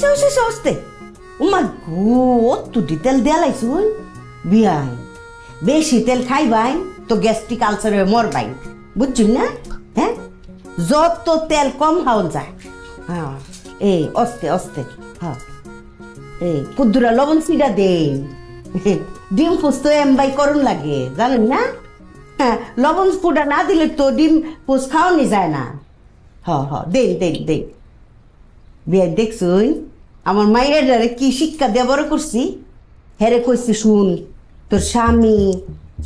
Sao se soste? Uma গো তুটি তেল দেয়া লাইছুন বিয়াই, বেশি তেল খাইবাই, তো গ্যাস্ট্রিক আলসার হয়ে মরবাই। বুঝছুন না? হ্যাঁ? যত তেল কম খাওয়া যায়। হ্যাঁ এই, অস্তে অস্তে হ্যাঁ। এই, কুদ্দুরা লবণ সিরা দেন ডিম ফুস তো এমবাই করুন লাগে, জানেন না? হ্যাঁ লবণ ফুটা না দিলে তো ডিম ফুস খাওয়ানি যায় না। হ হ দেন দেন দেখছুন আমার মায়ের কি শিক্ষা দিয়ে বড় করছি? হেরে কইছি, শুন, তোর স্বামী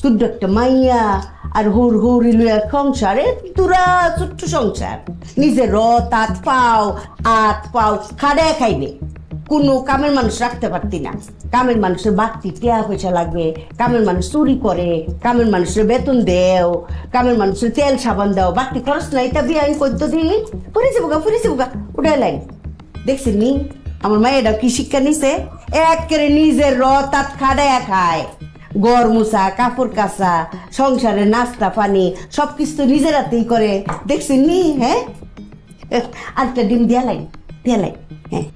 শুদ্ধ একটা মাইয়া, আর হুর হুরি লুয়া সংসারে তুরা ছোট্ট সংসার। নিজের রথ আত পাও আত পাও, খাড়ায় খাইবে। কোনো কামের মানুষ রাখতে পারতি না। কামের মানুষের বাড়তি টেয়া পয়সা লাগবে, কামের মানুষ চুরি করে, কামের মানুষের বেতন দেও, কামের মানুষের তেল সাবান দাও, বাড়তি খরচ নাই তা বিয়ে আইন করতো দিন। ফুরে যাব গা ফুরে যাব উঠে লাইন দেখছেন নি, আমার মায়েরা কি শিক্ষা নিছে? এক করে নিজের রতাত খাড়ায় খায়। গড় মুসা কাপড় কাচা, সংসারে নাস্তা, পানি সব কিছু তো নিজের হাতেই করে। দেখছেন নি হ্যাঁ? আরেকটা ডিম দিয়া লাই দিয়া লাই হ্যাঁ?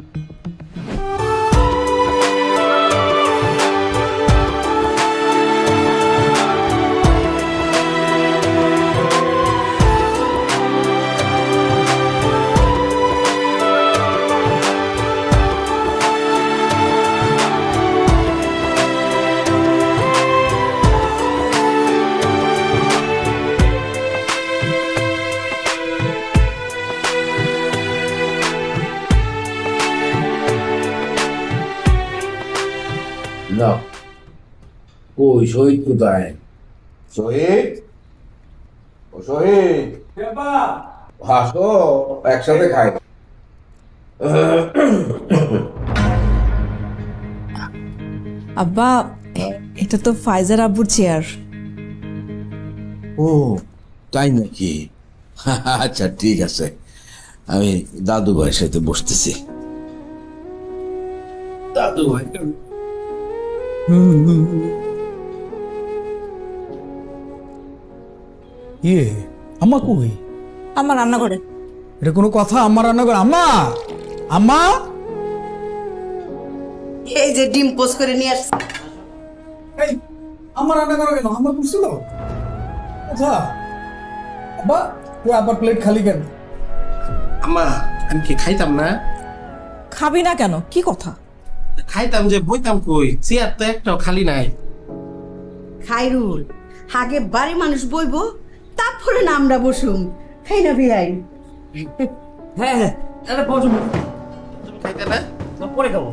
না। কই শহীদ কোথায়? শহীদ? ও শহীদ। হাসো একসাথে খাই। আব্বা এটা তো ফাইজার আব্বুর চেয়ার ও তাই নাকি? আচ্ছা ঠিক আছে। আমি দাদু ভাইয়ের সাথে বসতেছি। দাদু ভাই ইয়ে আম্মা কই? আমার রান্নাঘরে। এটা কোনো কথা? আম্মা রান্না করে আম্মা? আম্মা? এই যে ডিম পোস্ট করে নিয়ে আসছে। এই আম্মা রান্না করো কেন? আম্মা বুঝছিল কথা আব্বা তুই আবার প্লেট খালি কেন? আম্মা আমি কি খাইতাম না? খাবি না কেন? কি কথা? খাইতাম যে বইতাম কই? চেয়ার তো একটাও খালি নাই। খাইরুল আগে বাড়ি মানুষ বইবো তারপরে না আমরা বসুম। খাই না বিয়াই হ্যাঁ আরে বসো তুমি খাইতে না পরে খাব।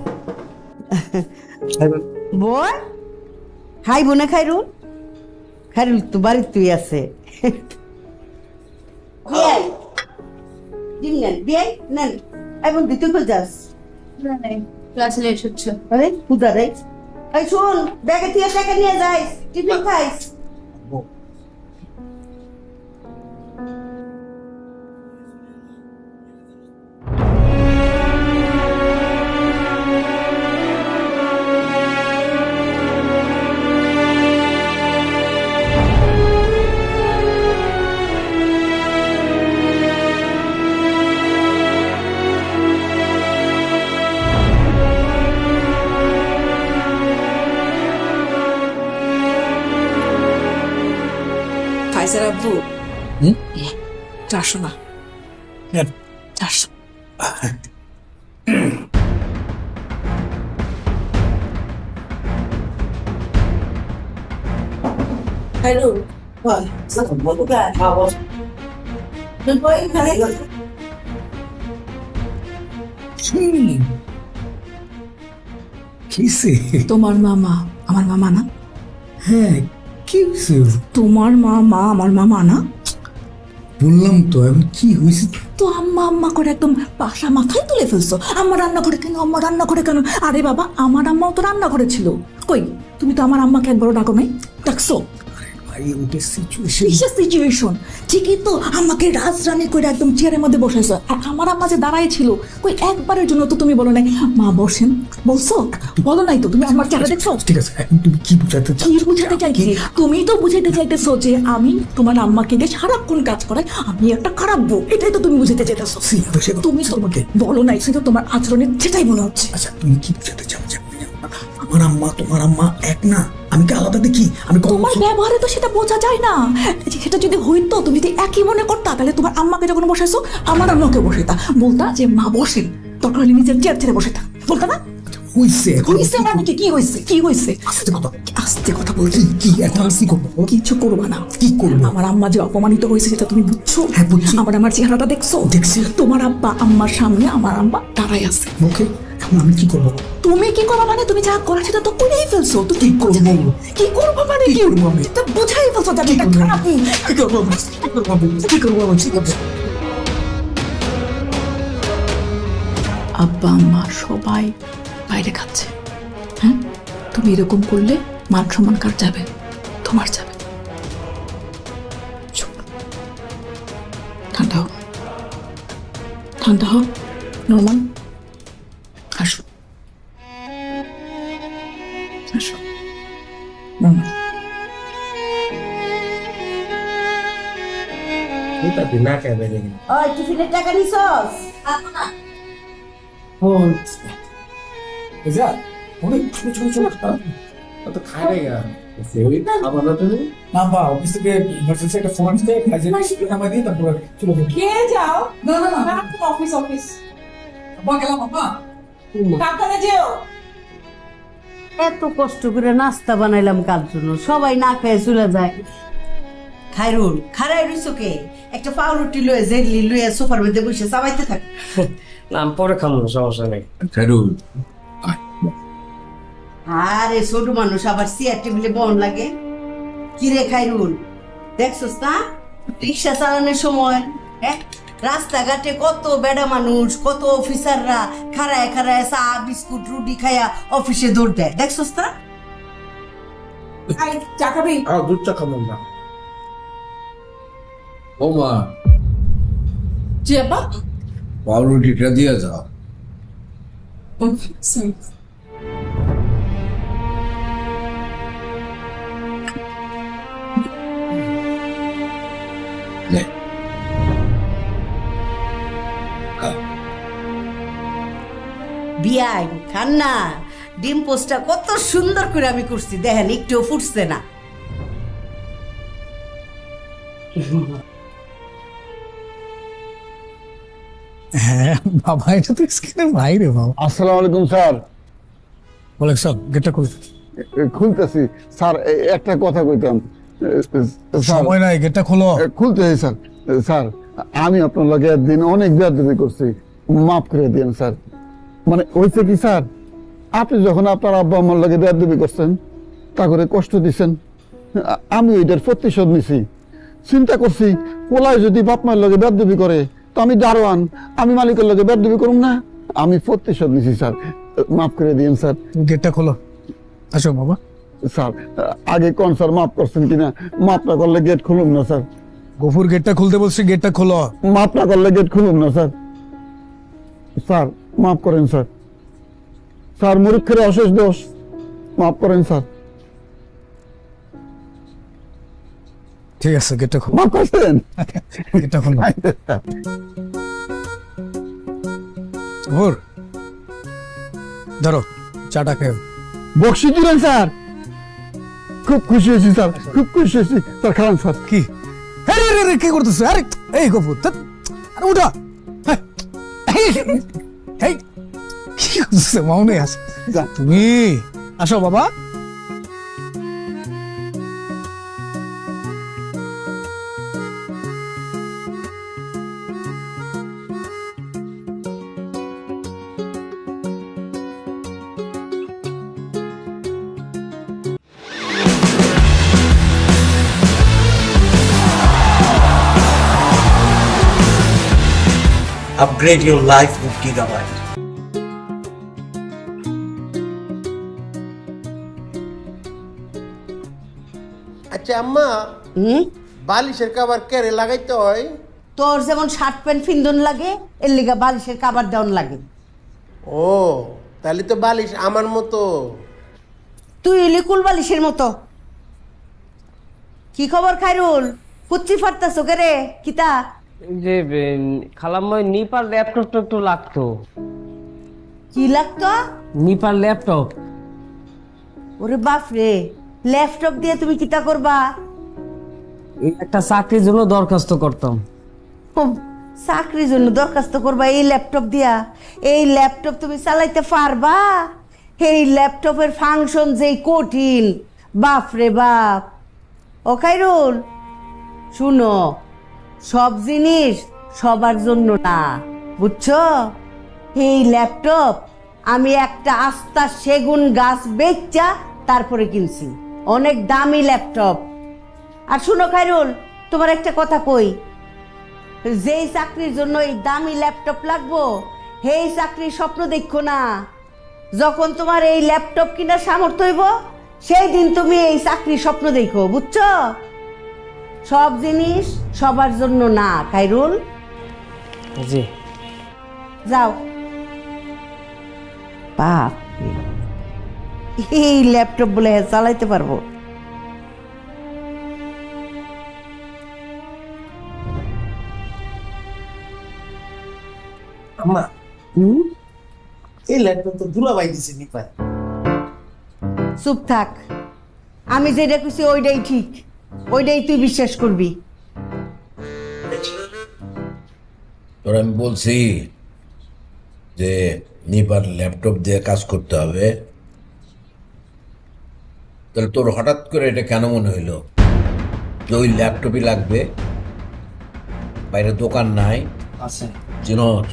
বই খাইব না খাইরুল? খাইরুল তো বাড়ির তুই আছে। বিয়াই। ডিম নেন বিয়াই নেন। এখন দিতে যাস। ক্লাসে লেট হচ্ছে। আরে খুদা রাইস এই শুন, ব্যাগে থেকে টাকা নিয়ে যাইস, টিফিন খাইস। চারশো না। নেন। চারশো হ্যালো বল। বল। কিসে? তোমার মামা আমার মামা না? হ্যাঁ কি তোমার মা আমার মামা না? বললাম তো, এখন কি হয়েছে? তো আম্মা আম্মা করে একদম পাশা মাথায় তুলে ফেলছো। আম্মা রান্না করে কেন আম্মা রান্না করে কেন? আরে বাবা, আমার আম্মাও তো রান্না করেছিল কই, তুমি তো আমার আম্মাকে একবারও ডাকো নাই। ডাকছো? ভাই ওটা সিচুয়েশন কিসের সিচুয়েশন ঠিকই তো আমাকে রাজরানী করে একদম চেয়ারের মধ্যে বসেছো আর আমার আম্মা যে দাঁড়াই ছিল কই একবারের জন্য তো তুমি বলো নাই। মা বসেন বলছো? বলো নাই তো তুমি আমার চেহারা দেখছ? ঠিক আছে এখন তুমি কি বুঝাতে কি বুঝাতে চাইছি তুমি তো বুঝাইতে চাইতেছো যে আমি তোমার আম্মাকে দিয়ে সারাক্ষণ কাজ করাই আমি একটা খারাপ বউ। এটাই তো তুমি বুঝাতে চাইতেছো। তুমি তোমাকে। বলো নাই সেটা তোমার আচরণে সেটাই মনে হচ্ছে। আচ্ছা তুমি কি বুঝাতে চাও যে আমি আমার আম্মা তোমার আম্মা এক না? আমি কি আলাদা দেখি? আমি তোমার ব্যবহারে তো সেটা বোঝা যায় না। সেটা যদি হইতো তুমি যদি একই মনে করতা তাহলে তোমার আম্মাকে যখন বসাইছো আমার আম্মাকে বসাইতা। বলতা যে মা বসেন। দরকার হলে নিজের চেয়ার ছেড়ে বসে থাক বলতা না? হইছে মানে কি? কি হইছে? কি হইছে? আস্তে কথা। আস্তে কথা বলছি কি এখন আমি করব? কিছু করবা না। কি করব? আমার আম্মা যে অপমানিত হয়েছে সেটা তুমি বুঝছ? হ্যাঁ, বুঝছি। আমার আমার চেহারাটা দেখছ? দেখছি। তোমার আব্বা আম্মার সামনে আমার আম্মা দাঁড়াই আছে। ওকে এখন আমি কি করব? তুমি কি করবা মানে? তুমি যা করা সেটা তো করেই ফেলছো। তো কি করব? কি করব? মানে? কি করব আমি? তো বুঝাই ফেলছো খারাপ কি করব কি করব আমি? কি করব আমি? কি করব? আব্বা আম্মা সবাই বাইরে খাচ্ছে। হ্যাঁ? তুমি এরকম করলে মান সম্মান কার যাবে? তোমার যাবে। ঠান্ডা হও। ঠান্ডা হও নর্মাল। না কে বেরিয়ে গেল। ওই টিফিনের টাকা নিছস? বুঝা? অনেক ছোট ছোট ছোট? তো খায় রে গা না বা অফিস থেকে ইমার্জেন্সি একটা ফোন আসছে কাজে নামা দিয়ে তারপর চলে যাব। যাও। না না না। না অফিস অফিস আব্বা গেলাম আব্বা সাবধানে যেও। এত কষ্ট করে নাস্তা বানাইলাম কার জন্য? সবাই না খেয়ে চলে যায়। খাইরুল খারাই রইছো কে? একটা পাউরুটি লয়ে জেডলি লয়ে সোফার মধ্যে বসে চাবাইতে থাক। না আমি পরে খাব সমস্যা নেই। খাইরুল আরে ছোট মানুষ আবার চেয়ার টেবিলে বন লাগে। কি রে খাইরুল দেখছস না? রিক্সা চালানোর সময় হ্যাঁ? রাস্তাঘাটে কত বেড়া মানুষ কত অফিসাররা খাড়ায় খাড়ায় চা বিস্কুট রুটি খায়া অফিসে দৌড় দেয়। দেখছস না? আই চা খাবি? দুধ চা খাব না ও মা জি আব্বা পাউরুটিটা দিয়ে যাও নে। বিয়াই খান্না ডিম পোস্টটা কত সুন্দর করে আমি করছি দেখেন একটুও ফুটছে না। হ্যাঁ বাবা এটা তো স্ক্রিনের বাইরে বাবা। আসসালামু আলাইকুম স্যার। গেটটা খুল। খুলতেছি। স্যার একটা কথা কইতাম। স্যার সময় নাই গেটটা খোলো। খুলতেছি স্যার। স্যার আমি আপনার লগে একদিন অনেক বেয়াদবি করছি। মাফ করে দিন স্যার। মানে হয়েছে কি স্যার? আপনি যখন আপনার আব্বা আমার লগে বেয়াদবি করছেন তা করে কষ্ট দিছেন। আ- আমি ওইটার প্রতিশোধ নিছি। চিন্তা করছি পোলায় যদি বাপ মায়ের লগে বেয়াদবি করে তো আমি দারোয়ান আমি মালিকের লগে বেয়াদবি করুম না। আমি প্রতিশোধ নিছি স্যার। মাফ করে দিন স্যার। গেটটা খোলো। আসো বাবা। স্যার আগে কোন স্যার মাফ করছেন কিনা? মাফ না করলে গেট খুলুম না স্যার। গফুর গেটটা খুলতে বলছি গেটটা খোলো। মাফ না করলে গেট খুলুম না স্যার। স্যার মাফ করেন স্যার। স্যার মুরুক্ষের অশেষ দোষ। মাফ করেন স্যার। ঠিক আছে গেটটা খোলো করছেন গেটটা খোলো ধরো চাটা খেয়ে বক্সি দিলেন স্যার খুব খুশি হয়েছি স্যার খুব খুশি হয়েছি স্যার খান স্যার কি আরে কি করতেছ আরে এই গফুর আরে উঠা এই, কি করতেছ মাউনে আছে তুমি আসো বাবা Upgrade your life with Gigabyte. আচ্ছা আম্মা হুম? বালিশের কাবার কেড়ে লাগাইতে হয়? তোর যেমন শার্ট প্যান্ট ফিন্দন লাগে এর লিগা বালিশের কাবার দেওয়ান লাগে। ও তাহলে তো বালিশ আমার মতো। তুই লিকুল বালিশের মতো। কি খবর খাইরুল? কুচ্ছি ফাটতাছ কে রে কিতা? যে খালাম্মা নিপার ল্যাপটপটা একটু লাগতো। কি লাগতো? নিপার ল্যাপটপ। ওরে বাপ রে ল্যাপটপ দিয়ে তুমি কিতা করবা? একটা চাকরির জন্য দরখাস্ত করতাম। চাকরির জন্য দরখাস্ত করবা এই ল্যাপটপ দিয়া? এই ল্যাপটপ তুমি চালাইতে পারবা? এই ল্যাপটপের ফাংশন যেই কঠিন। বাপ রে বাপ। ও খাইরুল শুনো সব জিনিস সবার জন্য না, বুঝছ? এই ল্যাপটপ আমি একটা আস্তা সেগুন গাছ বেচা তারপরে কিনছি। অনেক দামি ল্যাপটপ। আর শুনো খাইরুল তোমার একটা কথা কই। যেই চাকরির জন্য এই দামি ল্যাপটপ লাগবো, সেই চাকরির স্বপ্ন দেখো না। যখন তোমার এই ল্যাপটপ কিনার সামর্থ্য হইব, সেই দিন তুমি এই চাকরির স্বপ্ন দেখো, বুঝছ? সব জিনিস সবার জন্য না খাইরুল। জি। যাও। বাপ এই ল্যাপটপ বলে চালাইতে পারব। আম্মা এই ল্যাপটপ তো দুলাবাই দিছে নিপায় চুপ থাক। আমি যেটা খুশি ওইটাই ঠিক। ওইটাই তুই বিশ্বাস করবি। তোর আমি বলছি যে নিপার ল্যাপটপ দিয়ে কাজ করতে হবে। তাহলে তোর হঠাৎ করে এটা কেন মনে হইল? যে ওই ল্যাপটপই লাগবে বাইরে দোকান নাই। আছে। চিনস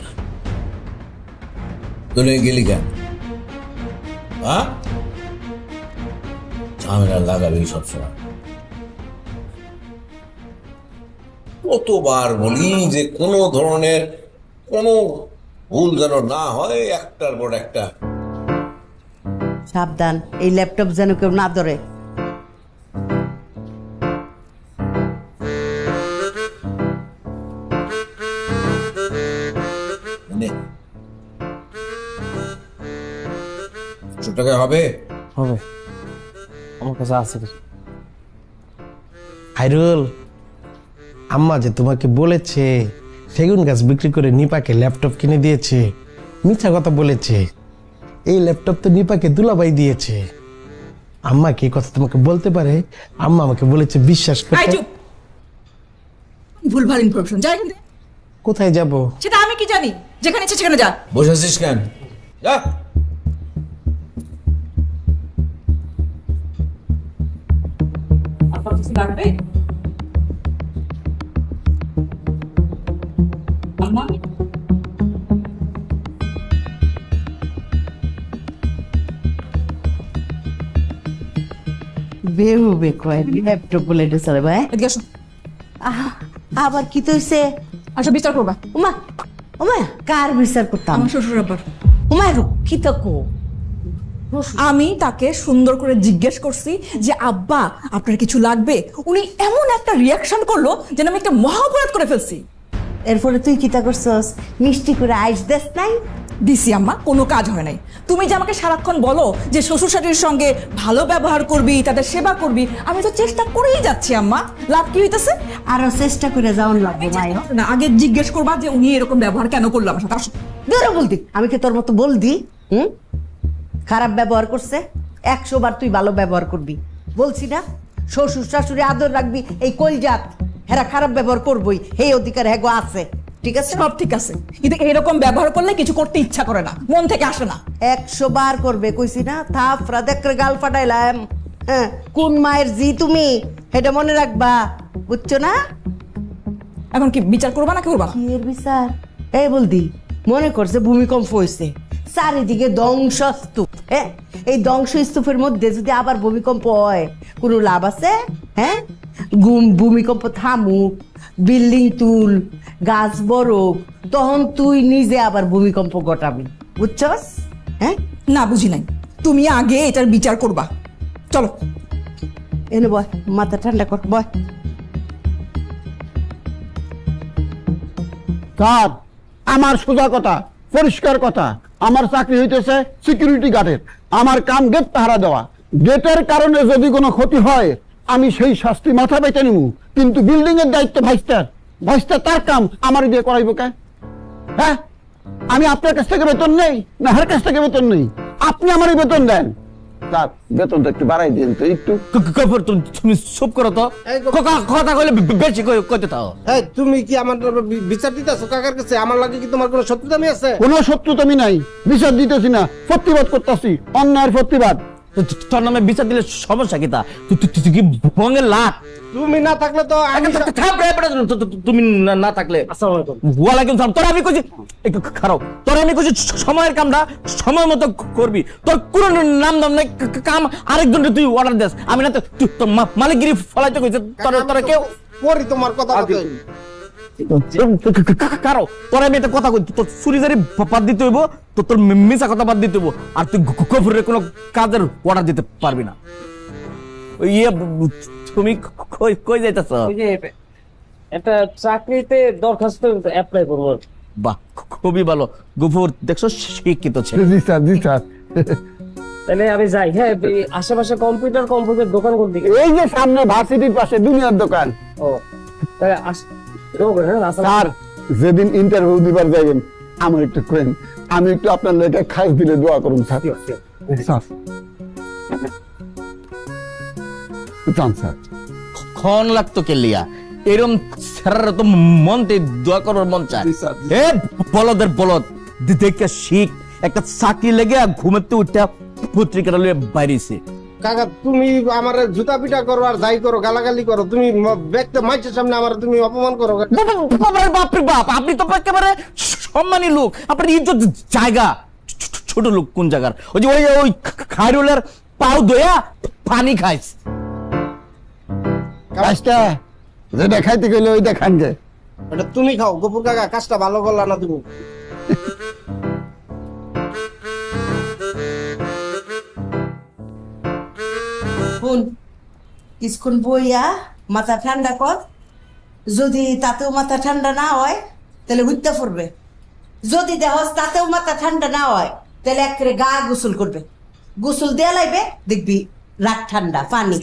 তুলে গেলি কেন? হ্যাঁ? ঝামেলা লাগাবি সবসময়। কতবার বলি যে কোনো ধরনের কোনো ভুল যেন না হয় একটার পর একটা। সাবধান এই ল্যাপটপ যেন কেউ না ধরে। মানে টাকা হবে? হবে। আমার কাছে আছে হাইরুল! আম্মা যে তোমাকে বলেছে সেগুন গাছ বিক্রি করে নিপাকে ল্যাপটপ কিনে দিয়েছে মিথ্যা কথা বলেছে। এই ল্যাপটপ তো নিপাকে দুলাবাই দিয়েছে। আম্মা কি কথা তোমাকে বলতে পারে? আম্মা আমাকে বলেছে বিশ্বাস করতে চুপ! ভুলভাল ইনফরমেশন যাই কোথায় যাব? সেটা আমি কি জানি? যেখানে ইচ্ছে সেখানে যা। বসে আছিস কেন? যা! আপনার কিছু লাগবে? বেহু বে কয় ল্যাপটপ বলে এটা চলে ভাই। এদিকে আসো। আবার কি তৈছে? আসো বিচার করবা। উমা উমা কার বিচার করতাম? আমার শ্বশুর আব্বার। উমা কি? তো কো আমি তাকে সুন্দর করে জিজ্ঞেস করছি যে আব্বা আপনার কিছু লাগবে? উনি এমন একটা রিয়াকশন করল যেন আমি একটা মহা অপরাধ করে ফেলছি। এরপরে তুই কি কিতা করছস? মিষ্টি করে আইস দেস নাই? দিছি আম্মা কোনো কাজ হয় নাই। তুমি যে আমাকে সারাক্ষণ বলো যে শ্বশুর শাশুড়ির সঙ্গে ভালো ব্যবহার করবি তাদের সেবা করবি আমি তো চেষ্টা করেই যাচ্ছি আম্মা। লাভ কি হইতেছে? আরও চেষ্টা করে যাওন লাগবে না আগে জিজ্ঞেস করবা যে উনি এরকম ব্যবহার কেন করল আমার সাথে। আসো। বেরো বলদি আমি কি তোর মতো বলদি হুম? খারাপ ব্যবহার করছে একশো বার তুই ভালো ব্যবহার করবি। বলছি না শ্বশুর শাশুড়ি আদর রাখবি এই কলজাত হেরা খারাপ ব্যবহার করবই এই অধিকার হ্যাগো আছে। ঠিক আছে? সব ঠিক আছে। কিন্তু এরকম ব্যবহার করলে কিছু করতে ইচ্ছা করে না। মন থেকে আসে না। একশো বার করবে কইছি না? থাপরা দেখরে গাল ফাটাইলাম। হ্যাঁ কোন মায়ের জি তুমি? এটা মনে রাখবা বুঝছ না? এখন কি বিচার করবা না করবা কি এর বিচার? এই বলদি মনে করছে ভূমিকম্প হয়েছে চারিদিকে ধ্বংসস্তূপ হ্যাঁ? এই ধ্বংসস্তূপের মধ্যে যদি আবার ভূমিকম্প হয় কোনো লাভ আছে? হ্যাঁ? ভূমিকম্প থামুক। বিল্ডিং তুল গাছ বড় তখন তুই নিজে আবার ভূমিকম্প ঘটাবি। বুঝছস? হ্যাঁ? না বুঝি নাই। তুমি আগে এটার বিচার করবা। চলো। এনে বয় মাথা ঠান্ডা কর বয়। কার? আমার সোজা কথা পরিষ্কার কথা। আমার চাকরি হইতেছে সিকিউরিটি গার্ডের আমার কাম গেট পাহারা দেওয়া। গেটের কারণে যদি কোনো ক্ষতি হয় আমি সেই শাস্তি মাথা পেতে নিব কিন্তু বিল্ডিং এর দায়িত্ব ভাইস্টার ভাইস্টার তার কাম আমার দিয়ে করাইব কে? হ্যাঁ? আমি আপনার কাছ থেকে বেতন নেই না হার কাছ থেকে বেতন নেই? আপনি আমারই বেতন দেন। বেতনটা একটু বাড়াই দিন তো একটু। গফুর তুমি তুমি চুপ করো তো। কথা কইলে বেশি কই- কইতে থাও। এই তুমি কি আমার বিচার দিতেছো কাকার কাছে? আমার লাগে কি তোমার কোনো শত্রুতামি আছে? কোনো শত্রুতামি নাই বিচার দিতেছি না প্রতিবাদ করতেছি অন্যায়ের প্রতিবাদ। তোর নামে বিচার দিলে সমস্যা কি তা? তুই- কি বঙ্গের লাট? তুমি না থাকলে তো তুমি না- থাকলে। ওয়ালাইকুম সালাম তোর আমি খারাপ। তোর আমি কইছি সময়ের কামটা সময় মতো করবি। তোর কোনো নাম দাম নাই কাম আরেকজনকে তুই অর্ডার দেস আমি না তো মালিকগিরি ফলাইতে কইছে তোর তোর কেউ করি তোমার কথা। কারও তোর আমি একটা কথা কই তোর চুরি জারি বাদ দিতে হইব তো তোর মিশা কথা বাদ দিতে হইব আর তুই গফুরের কোনো কাজের অর্ডার দিতে পারবি না। ইয়ে তুমি কই কই যাইতাছ? একটা চাকরিতে দরখাস্ত অ্যাপ্লাই করব। বাহ খুবই ভালো। গফুর দেখছ শিক্ষিত ছেলে। জি স্যার জি স্যার। তাহলে আমি যাই হ্যাঁ আশেপাশে কম্পিউটার কম্পিউটার দোকান কোন দিকে এই যে সামনে ভার্সিটির পাশে দুনিয়ার দোকান। ও তাহলে স্যার যেদিন ইন্টারভিউ দিবার যাবেন আমার একটু করেন। আমি একটু আপনার লেগে খাস দিলে দোয়া করুন স্যার। স্যার যান স্যার। খন লাগতো কেলিয়া এরম স্যারের তো মনতে দোয়া করার মন চায়। এ বলদের বলদ দেখে শিখ। একটা চাকরি লেগে ঘুমেতে উঠা পত্রিকাটা লয়ে বাইরেছে। কাকা তুমি আমার জুতা পিটা করো আর যাই করো গালাগালি করো তুমি ব্যক্তি মাইছের সামনে আমার তুমি অপমান করো বাপরে বাপরে বাপ আপনি তো একেবারে সম্মানী লোক আপনার ইজ্জত জায়গা। ছোট লোক কোন জায়গার? ওই যে ওই ওই খাইরুলের পাও দয়া পানি খাইছে কাজটা যেটা খাইতে গেলে ওইটা খান গে এটা তুমি খাও গোপুর কাকা কাজটা ভালো করলা না তুমি। শুন কিছুক্ষণ বইয়া মাথা ঠান্ডা কর। যদি তাতেও মাথা ঠান্ডা না হয় তাহলে ঘুরতে পড়বে। যদি দেহস তাতেও মাথা ঠান্ডা না হয় তাহলে একেবারে গা গোসল করবে। গোসল দেয়া লাগবে দেখবি রাগ ঠান্ডা পানি।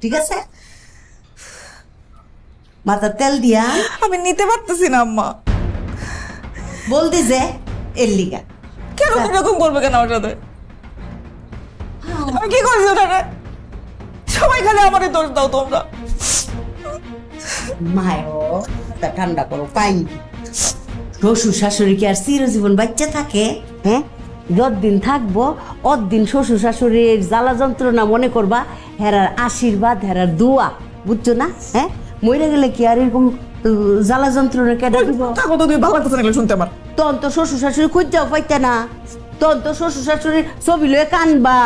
ঠিক আছে? মাথা তেল দিয়া। আমি নিতে পারতেছি না আম্মা। বলদি যে এর লিগা। কেন এরকম করবে কেন আমার সাথে আমি কি করছি ওটাকে সবাই খালি আমারই দোষ দাও তোমরা। তা ঠান্ডা করো পাইনি শ্বশুর শাশুড়ি কি আর চিরজীবন বাচ্চা থাকে? হ্যাঁ? যতদিন থাকব অতদিন শ্বশুর শাশুড়ির জ্বালা যন্ত্রণা মনে করবা হেরার আশীর্বাদ হেরার দোয়া বুঝছ না? হ্যাঁ? মরে গেলে কি আর এরকম জ্বালা যন্ত্রণা কেটে দিব? থাকো তো তুমি ভালো লাগতেছে না শুনতে আমার। তখন তো শ্বশুর শাশুড়ি খুঁজতেও পাইতে না। তখন তো শ্বশুর শাশুড়ির ছবি লয়ে কানবা।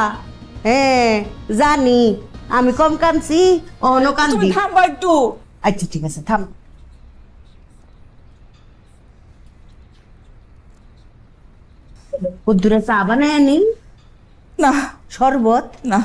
হ্যাঁ জানি। আমি কম কানছি অহনো কান্দি থামবা একটু। আচ্ছা ঠিক আছে থাম। কদ্দুরে চা বানায় নি না। শরবত? না।